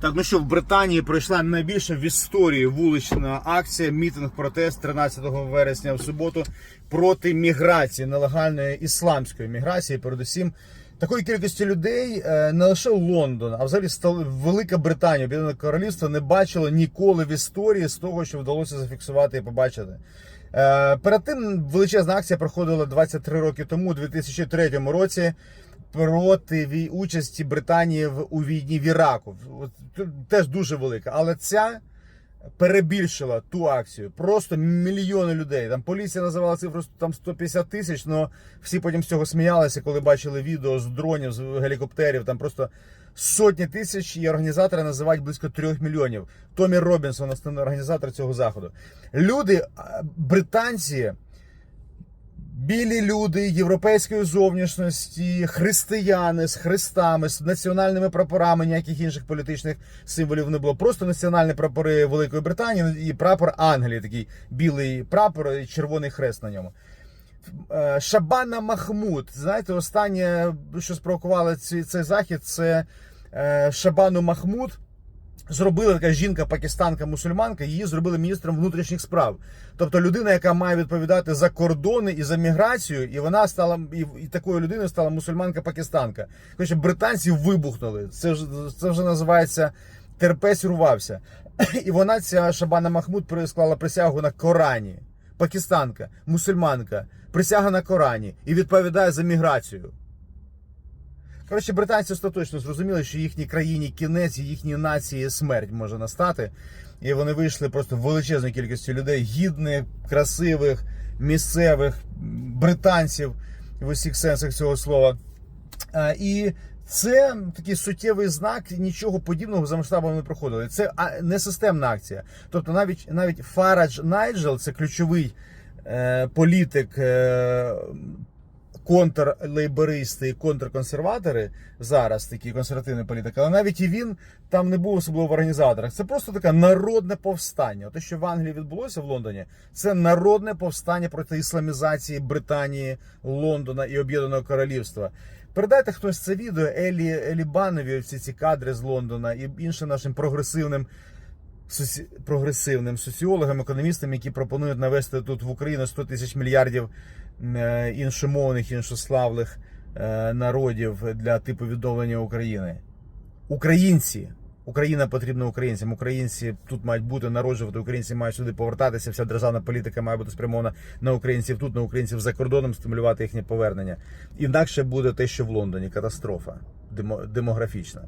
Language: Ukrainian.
Так, ну що в Британії пройшла найбільша в історії вулична акція, мітинг, протест 13 вересня в суботу проти міграції, нелегальної ісламської міграції. Передусім, такої кількості людей е, не лише Лондон, а взагалі Велика Британія, Об'єднане Королівство не бачило ніколи в історії з того, що вдалося зафіксувати і побачити. Е, Перед тим величезна акція проходила 23 роки тому, у 2003 році, проти участі Британії в у війні в Іраку. Теж дуже велика. Але ця перебільшила ту акцію. Просто мільйони людей. Там поліція називала цифру там 150 тисяч, але всі потім з цього сміялися, коли бачили відео з дронів, з гелікоптерів. Там просто сотні тисяч і організатори називають близько трьох мільйонів. Томі Робінсон, основний організатор цього заходу. Люди, британці. Білі люди європейської зовнішності, християни з хрестами, з національними прапорами, ніяких інших політичних символів не було. Просто національні прапори Великої Британії і прапор Англії, такий білий прапор і червоний хрест на ньому. Е, Шабана Махмуд. Знаєте, останнє, що спровокувало цей, захід, це е, Шабану Махмуд. Зробила така жінка, пакистанка, мусульманка, її зробили міністром внутрішніх справ. Тобто людина, яка має відповідати за кордони і за міграцію, і вона стала і, такою людиною стала мусульманка-пакистанка. Коротше, британці вибухнули. Це ж це вже називається терпець рвався. І вона, ця Шабана Махмуд, склала присягу на Корані. Пакистанка, мусульманка, присяга на Корані і відповідає за міграцію. Коротше, британці остаточно зрозуміли, що їхній країні кінець, їхній нації смерть може настати. І вони вийшли просто величезною кількістю людей, гідних, красивих, місцевих, британців в усіх сенсах цього слова. І це такий суттєвий знак, нічого подібного за масштабом не проходили. Це не системна акція. Тобто навіть навіть Фарадж Найджел, це ключовий е, політик. Е, контрлейбористи і контрконсерватори зараз такі консервативні політики, але навіть і він там не був особливо в організаторах. Це просто таке народне повстання. Те, що в Англії відбулося в Лондоні, це народне повстання проти ісламізації Британії, Лондона і Об'єднаного Королівства. Передайте хтось це відео Елі Елі Банові, всі ці кадри з Лондона і іншим нашим прогресивним. Прогресивним соціологам, економістам, які пропонують навести тут в Україну 100 тисяч мільярдів е, іншомовних, іншославних е, народів для типу відновлення України. Українці. Україна потрібна українцям. Українці тут мають бути народжувати, українці мають сюди повертатися. Вся державна політика має бути спрямована на українців тут, на українців за кордоном, стимулювати їхнє повернення. Інакше буде те, що в Лондоні катастрофа демо- демографічна.